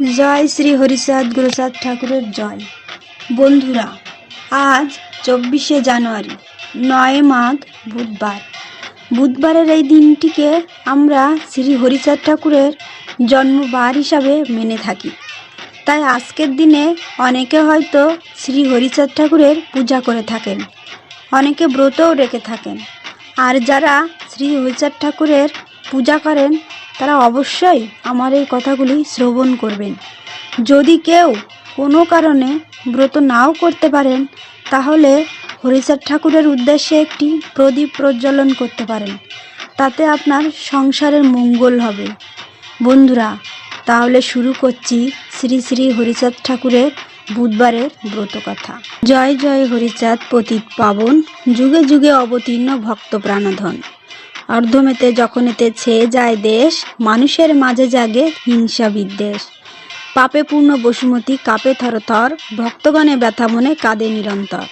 জয় শ্রী হরিচাঁদ গুরুচাঁদ ঠাকুরের জয়। বন্ধুরা, আজ চব্বিশে জানুয়ারি, নয় মাঘ বুধবার। বুধবারের এই দিনটিকে আমরা শ্রী হরিচাঁদ ঠাকুরের জন্মবার হিসাবে মেনে থাকি। তাই আজকের দিনে অনেকে হয়তো শ্রী হরিচাঁদ ঠাকুরের পূজা করে থাকেন, অনেকে ব্রতও রেখে থাকেন। আর যারা শ্রী হরিচাঁদ ঠাকুরের পূজা করেন তারা অবশ্যই আমার এই কথাগুলি শ্রবণ করবেন। যদি কেউ কোনো কারণে ব্রত নাও করতে পারেন, তাহলে হরিচাঁদ ঠাকুরের উদ্দেশ্যে একটি প্রদীপ প্রজ্বলন করতে পারেন। তাতে আপনার সংসারের মঙ্গল হবে। বন্ধুরা, তাহলে শুরু করছি শ্রী শ্রী হরিচাঁদ ঠাকুরের বুধবারের ব্রতকথা। জয় জয় হরিচাঁদ পতিত পাবন, যুগে যুগে অবতীর্ণ ভক্ত প্রাণধন। অর্ধমেতে যখন এতে ছেয়ে যায় দেশ, মানুষের মাঝে জাগে হিংসা বিদ্বেষ। পাপে পূর্ণ বসুমতী, কাপে থরথর, ভক্তগণে ব্যথা মনে কাঁদে নিরন্তর।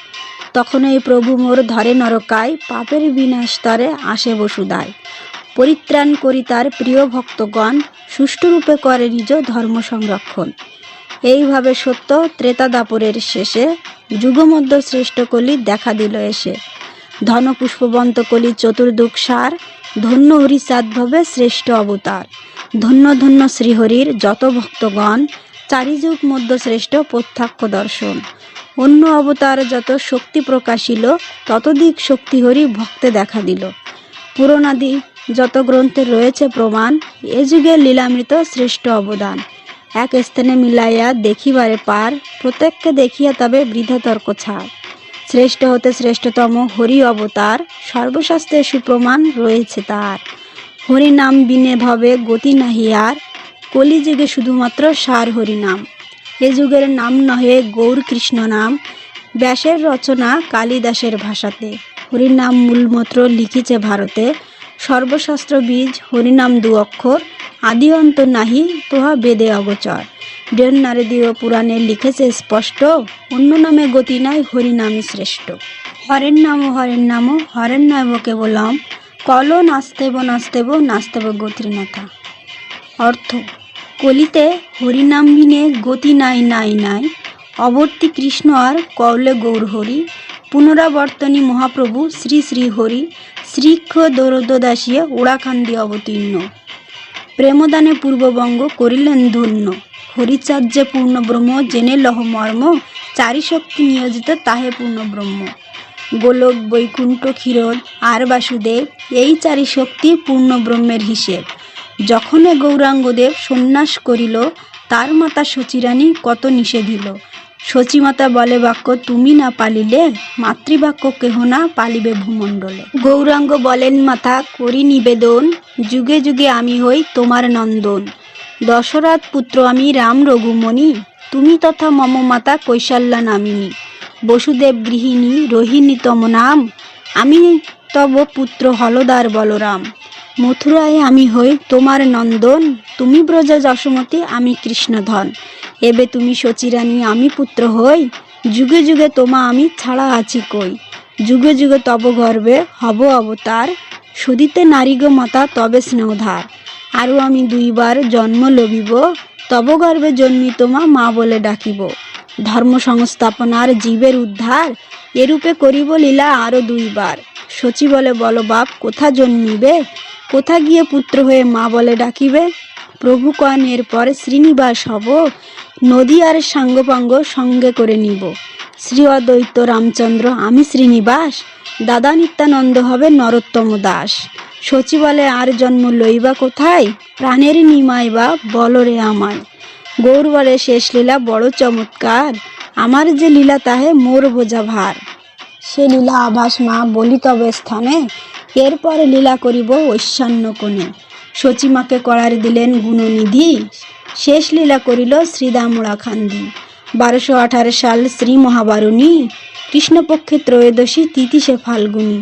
তখন এই প্রভু মোর ধরে নরকায়, পাপের বিনাশ তরে আসে বসুদায় পরিত্রাণ করি তার প্রিয় ভক্তগণ সুষ্ঠুরূপে করে নিজ ধর্ম সংরক্ষণ। এইভাবে সত্য ত্রেতা দাপরের শেষে যুগমধ্য শ্রেষ্ঠ কলি দেখা দিল এসে। ধন পুষ্পবন্ত কলি চতুর্দুক সার, ধন্য হরি সাধভবে শ্রেষ্ঠ অবতার। ধন্য ধন্য শ্রীহরির যত ভক্তগণ, চারিযুগ মধ্য শ্রেষ্ঠ প্রত্যক্ষ দর্শন। অন্য অবতার যত শক্তি প্রকাশিল ততদিক শক্তি হরি ভক্তে দেখা দিল। পুরনাদি যত গ্রন্থে রয়েছে প্রমাণ, এ যুগে লীলামৃত শ্রেষ্ঠ অবদান। এক স্থানে মিলাইয়া দেখিবারে পার, প্রত্যেককে দেখিয়া তবে বৃদ্ধ তর্ক ছাড়। শ্রেষ্ঠ হতে শ্রেষ্ঠতম হরি অবতার, সর্বশাস্ত্রে সুপ্রমাণ রয়েছে তার। হরি নাম বিনে ভবে গতি নাহি আর কলিযুগে শুধুমাত্র সার হরি নাম। এ যুগের নাম নহে গৌর কৃষ্ণ নাম, ব্যাসের রচনা কালিদাসের ভাষাতে। হরিনাম মূলমত্র লিখিছে ভারতে, সর্বশাস্ত্র বীজ হরিনাম দু অক্ষর আদি অন্ত নাহি, তোহা বেদে অগোচর। বৃহন্নারদীয় পুরাণে লিখেছে স্পষ্ট, অন্য নামে গতি নাই হরিনামই শ্রেষ্ঠ। হরের নাম হরের নাম হরের নাম কেবলম। কল নাস্তেব নাস্তেব নাস্তেব গতির নাথা। অর্থ, কলিতে হরিনাম বিনে গতি নাই নাই নাই। অবর্তী কৃষ্ণ আর কৌলে গৌর হরি। পুনরাবর্তনী মহাপ্রভু শ্রী শ্রী হরি। শ্রীক্ষ দৌরদাসিয়া ওড়াখান্দি অবতীর্ণ। প্রেমদানে পূর্ববঙ্গ করিলেন ধন্য। হরিচাঁদ যে পূর্ণ ব্রহ্ম জেনে লহ মর্ম, চারি শক্তি নিয়োজিত তাহে পূর্ণ ব্রহ্ম। গোলক, বৈকুণ্ঠ ক্ষীরদ আর বাসুদেব, এই চারি শক্তি পূর্ণ ব্রহ্মের হিসেব। যখনে গৌরাঙ্গদেব সন্ন্যাস করিল, তার মাতা সচিরানী কত নিষেধিল। সচিমাতা বলে বাক্য, তুমি না পালিলে, মাতৃবাক্য কেহ না পালিবে ভূমণ্ডলে। গৌরাঙ্গ বলেন, মাতা, করি নিবেদন, যুগে যুগে আমি হই তোমার নন্দন। দশরথ পুত্র আমি রাম রঘুমণি, তুমি তথা মম মাতা কৈশল্যা নামিনী, বসুদেব গৃহিণী, রোহিণী তম নাম, আমি তব পুত্র হলদার বলরাম। মথুরায় আমি হই তোমার নন্দন, তুমি ব্রজা যশোমতী আমি কৃষ্ণধন। এবে তুমি সচিরানী, আমি পুত্র হই, যুগে যুগে তোমা আমি ছাড়া আছি কই। যুগে যুগে তব গর্বে হব অবতার, সুদিতে নারীগ মাতা তবে স্নেহধার। আরও আমি দুইবার জন্ম লভিব তব গর্ভে জন্মি তোমা মা বলে ডাকিব। ধর্ম সংস্থাপনার জীবের উদ্ধার এরূপে করিব লীলা আরও দুইবার। সচি বলে, বলো বাপ, কোথা জন্মিবে? কোথা গিয়ে পুত্র হয়ে মা বলে ডাকিবে? প্রভু কন, এরপর শ্রীনিবাস হব, নদী আর সাঙ্গপাঙ্গ সঙ্গে করে নিব। শ্রী অদ্বৈত রামচন্দ্র, আমি শ্রীনিবাস, দাদা নিত্যানন্দ হবে নরোত্তম দাস। সচি বলে আর জন্ম লইবা কোথায়? প্রাণের নিমাই বা বলরে আমায়। গৌর বলে শেষ লীলা বড় চমৎকার। আমার যে লীলা তাহে মোর বোঝা ভার। সে লীলা আভাস মা বলি তবে স্থানে। এরপরে লীলা করিব ঐশান্য কোণে। সচিমাকে করার দিলেন গুণনিধি। শেষ লীলা করিল শ্রীদামুড়া খান্দি বারোশো আঠারো সাল শ্রী মহাবারুণী। কৃষ্ণপক্ষে ত্রয়োদশী তিতিশে ফাল্গুনি।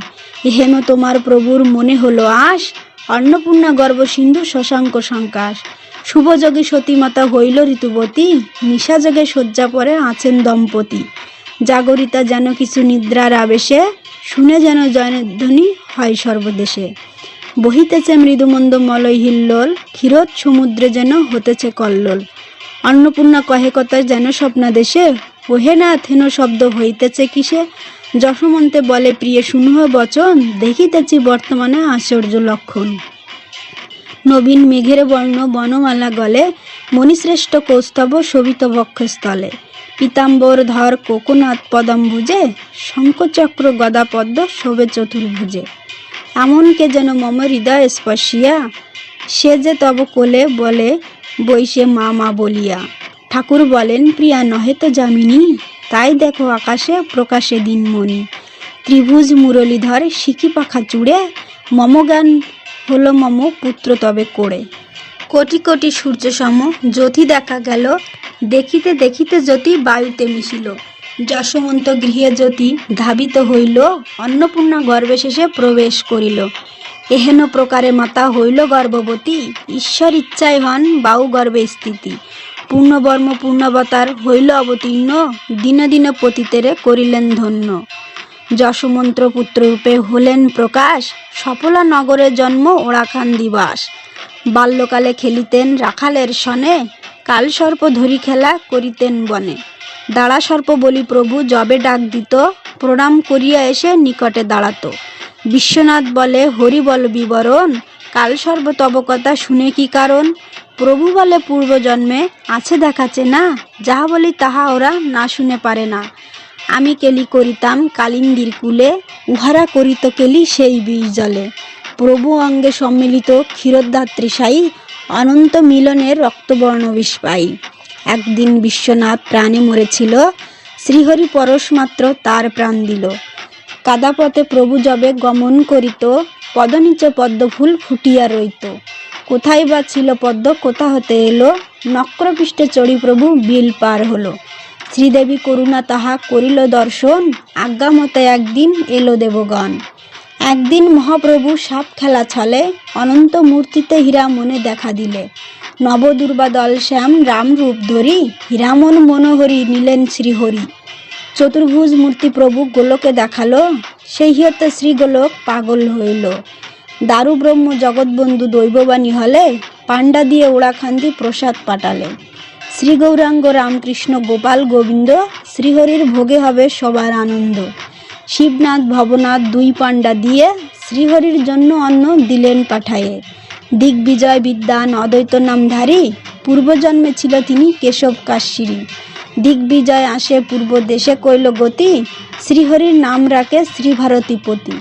হেম তোমার প্রভুর মনে হলো আশ, অন্নপূর্ণা গর্ভ সিন্ধু শশাঙ্ক সংকাশ শুভযোগে সতীমাতা হইল ঋতুবতী, নিশাযোগে শয্যা পরে আছেন দম্পতি। জাগরিতা যেন কিছু নিদ্রার আবেশে, শুনে যেন জয়ধ্বনি হয় সর্বদেশে। বহিতেছে মৃদুমন্দ মলয় হিল্লোল ক্ষীরোদ সমুদ্রে যেন হতেছে কল্লোল। অন্নপূর্ণা কহে কথায় যেন স্বপ্নাদেশে ওহে শব্দ হইতেছে কিসে যশমন্তে বলে, প্রিয় শুনহ বচন, দেখিতেছি বর্তমানে আশ্চর্য লক্ষণ। নবীন মেঘের বর্ণ বনমালা গলে, মণিশ্রেষ্ঠ কৌস্তব শোভিত বক্ষস্থলে। পীতাম্বর ধর কোকোনাথ পদম্বুজে শঙ্খচক্র গদা পদ্ম শোভে চতুর্ভুজে। এমনকে যেন মম হৃদয় স্পর্শিয়া, সে যে তব কোলে বলে, বৈশে মা মা বলিয়া। ঠাকুর বলেন, প্রিয়া নহে তো যামিনী। তাই দেখো আকাশে, প্রকাশে দিনমণি ত্রিভুজ মুরলীধর শিখি পাখা চুড়ে। মম জ্ঞান হলো মম পুত্র তবে করে কোটি কোটি সূর্য সম জ্যোতি দেখা গেল। দেখিতে দেখিতে জ্যোতি বায়ুতে মিশিল। যশমন্ত গৃহে জ্যোতি ধাবিত হইল। অন্নপূর্ণা গর্ভে শেষে প্রবেশ করিল। এহেন প্রকারে মাতা হইল গর্ভবতী। ঈশ্বর ইচ্ছায় হন বাউ গর্ভে স্থিতি। পূর্ণবর্ম পূর্ণবতার হইল অবতীর্ণ, দিনে দিনে পতিতেরে করিলেন ধন্য। যশমন্ত্র পুত্ররূপে হলেন প্রকাশ, সফলা নগরে জন্ম ওড়াখান দিবাস। বাল্যকালে খেলিতেন রাখালের সনে, কালসর্প ধরি খেলা করিতেন বনে। দাঁড়া সর্প বলি প্রভু জবে ডাক দিত, প্রণাম করিয়া এসে নিকটে দাঁড়াত। বিশ্বনাথ বলে হরি বল বিবরণ কালসর্প তব কথা শুনে কি কারণ? প্রভু বলে পূর্বজন্মে আছে দেখাচ্ছে না, যাহা বলি তাহা ওরা না শুনে পারে না। আমি কেলি করিতাম কালিন্দির কুলে, উহারা করিত কেলি সেই বীজ জলে। প্রভু অঙ্গে সম্মিলিত ক্ষীরোদ্ধাত্রী সাই, অনন্ত মিলনের রক্তবর্ণ বিষ পাই। একদিন বিশ্বনাথ প্রাণে মরেছিল, শ্রীহরি পরশমাত্র তার প্রাণ দিল। কাদাপথে প্রভু যবে গমন করিত, পদনিচে পদ্মফুল ফুটিয়া রইত। কোথায় বা ছিল পদ্ম, কোথা হতে এলো? নক্রপৃষ্ঠে চড়ি প্রভু বিল পার হলো। শ্রীদেবী করুণা তাহা করিল দর্শন আজ্ঞা মতে একদিন এলো দেবগণ। একদিন মহাপ্রভু সাপ খেলা ছলে, অনন্ত মূর্তিতে হীরা মনে দেখা দিলে। নবদুর্বা দল শ্যাম রাম রূপ ধরি, হীরামন মনোহরি নিলেন শ্রীহরি। চতুর্ভুজ মূর্তি প্রভু গোলকে দেখাল, সেই হতে শ্রীগোলক পাগল হইল। দারু ব্রহ্ম জগৎবন্ধু দৈববাণী হলে পাণ্ডা দিয়ে ওড়াখান্দি প্রসাদ পাঠালে। শ্রী গৌরাঙ্গ রামকৃষ্ণ গোপাল গোবিন্দ, শ্রীহরির ভোগে হবে সবার আনন্দ। শিবনাথ ভবনাথ দুই পাণ্ডা দিয়ে শ্রীহরির জন্য অন্ন দিলেন পাঠায়ে। দিগ্বিজয় বিদ্যান অদ্বৈত নামধারী, পূর্বজন্মে ছিল তিনি কেশব কাশ্মীরি। দিগ্বিজয় আসে পূর্ব দেশে কইল গতি শ্রীহরির নাম রাখে শ্রীভারতীপতি।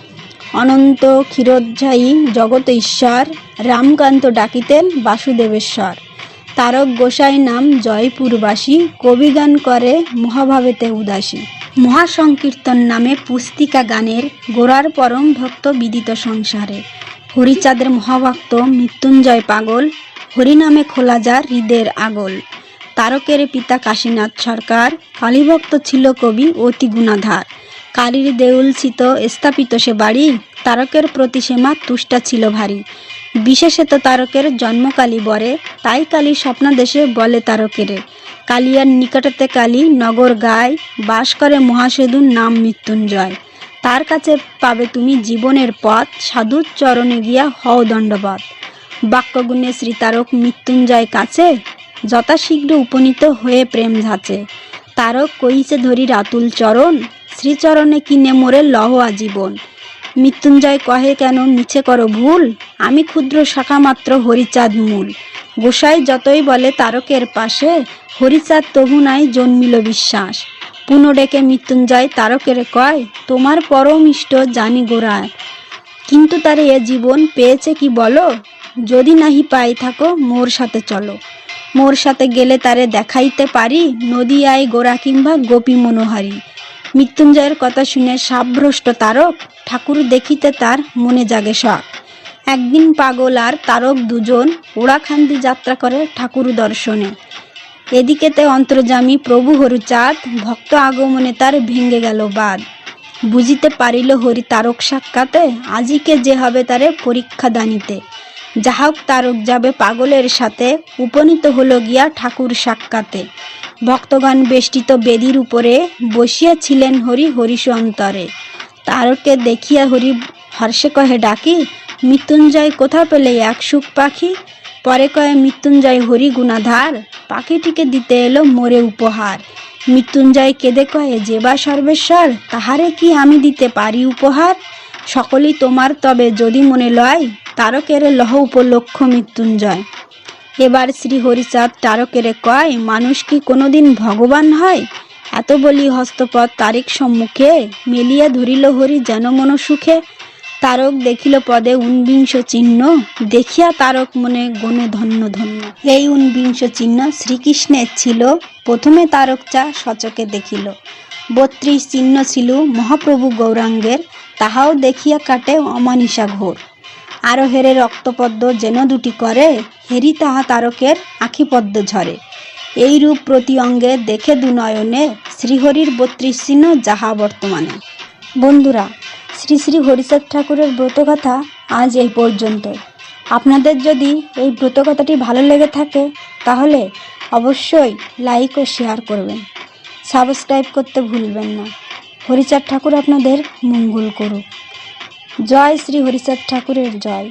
অনন্ত ক্ষীরোধ্যায়ী জগত ঈশ্বর, রামকান্ত ডাকিতেন বাসুদেবেশ্বর। তারক গোসাই নাম জয়পুরবাসী, কবিগান করে মহাভাবেতে উদাসী। মহাসংকীর্তন নামে পুস্তিকা গানের গোড়ার পরম ভক্ত বিদিত সংসারে। হরিচাঁদের মহাভক্ত মৃত্যুঞ্জয় পাগল, হরিনামে খোলা যার হৃদের আগল। তারকের পিতা কাশীনাথ সরকার, কালীভক্ত ছিল কবি অতি গুণাধার। কালীর দেউল ছিত স্থাপিত সে বাড়ি তারকের প্রতি সেমা তুষ্টা ছিল ভারী। বিশেষত তারকের জন্মকালী বরে, তাই কালী স্বপ্নাদেশে বলে তারকেরে। কালিয়ার নিকটতে কালী নগর গায়, বাস করে মহাসেদুর নাম মৃত্যুঞ্জয়। তার কাছে পাবে তুমি জীবনের পথ, সাধুর চরণে গিয়া হও দণ্ডবাদ বাক্যগুণে শ্রীতারক মৃত্যুঞ্জয় কাছে, যথাশীঘ্র উপনীত হয়ে প্রেম ঝাঁচে। তারক কইছে ধরি রাতুল চরণ শ্রীচরণে কিনে মোরে লহ আজীবন। মৃত্যুঞ্জয় কহে, কেন মিছে করো ভুল? আমি ক্ষুদ্র শাখা মাত্র হরিচাঁদ মূল। গোসাই যতই বলে, তারকের পাশে হরিচাঁদ তবু নাই জন্মিল বিশ্বাস। পুনঃ ডেকে মৃত্যুঞ্জয় তারকের কয়, তোমার পরম ইষ্ট জানি গোড়ায়। কিন্তু তার এ জীবন পেয়েছে কি বলো? যদি নাহি পাই থাকো, মোর সাথে চলো। মোর সাথে গেলে তারে দেখাইতে পারি, নদী আয় গোড়া কিংবা গোপী মনোহারী। মৃত্যুঞ্জয়ের কথা শুনে সাবভ্রষ্ট তারক ঠাকুর দেখিতে তার মনে জাগে শখ। একদিন পাগল আর তারক দুজন ওড়াখান্দি যাত্রা করে ঠাকুর দর্শনে। এদিকেতে অন্তর্জামী প্রভু হরুচাঁদ ভক্ত আগমনে তার ভেঙ্গে গেল বাদ বুঝিতে পারিল হরি তারক সাক্ষাতে, আজিকে যে হবে তারে পরীক্ষা দানিতে। যাহক তারক যাবে পাগলের সাথে, উপনীত হলো গিয়া ঠাকুর সাক্ষাতে। ভক্তগণ বেষ্টিত বেদির উপরে বসিয়া ছিলেন হরি হরিষ অন্তরে তারকে দেখিয়া হরি হর্ষে কহে, ডাকি, মৃত্যুঞ্জয় কোথা পেলে এক সুখ পাখি? পরে কয়ে মৃত্যুঞ্জয় হরি গুণাধার, পাখিটিকে দিতে এলো মোরে উপহার। মৃত্যুঞ্জয় কেঁদে কয়ে যে বা সর্বেশ্বর, তাহারে কি আমি দিতে পারি উপহার? সকলেই তোমার তবে যদি মনে লয় তারকের লহ উপলক্ষ মৃত্যুঞ্জয়। এবার শ্রী হরিচাঁদ তারকেরে কয়, মানুষ কি কোনোদিন ভগবান হয়? এত বলি হস্তপদ তারিক সম্মুখে মেলিয়া ধরিল হরি যেন মন সুখে। তারক দেখিল পদে উনবিংশ চিহ্ন, দেখিয়া তারক মনে গণে ধন্য ধন্য। এই উনবিংশ চিহ্ন শ্রীকৃষ্ণের ছিল। প্রথমে তারক চা সচকে দেখিল। বত্রিশ চিহ্ন ছিল মহাপ্রভু গৌরাঙ্গের, তাহাও দেখিয়া কাটে অমানিসা ঘোর। আরও হেরে রক্তপদ্ম যেন দুটি করে, হেরি তাহা তারকের আখিপদ্ম ঝরে। এই রূপ প্রতি অঙ্গে দেখে দুনয়নে শ্রীহরির বত্রিশ চিহ্ন যাহা বর্তমানে। বন্ধুরা, শ্রী শ্রী হরিচাঁদ ঠাকুরের ব্রতকথা আজ এই পর্যন্ত আপনাদের যদি এই ব্রতকথাটি ভালো লেগে থাকে, তাহলে অবশ্যই লাইক ও শেয়ার করবেন। সাবস্ক্রাইব করতে ভুলবেন না। হরিচাঁদ ঠাকুর আপনাদের মঙ্গল করুক। জয় শ্রী হরিচাঁদ ঠাকুরের জয়।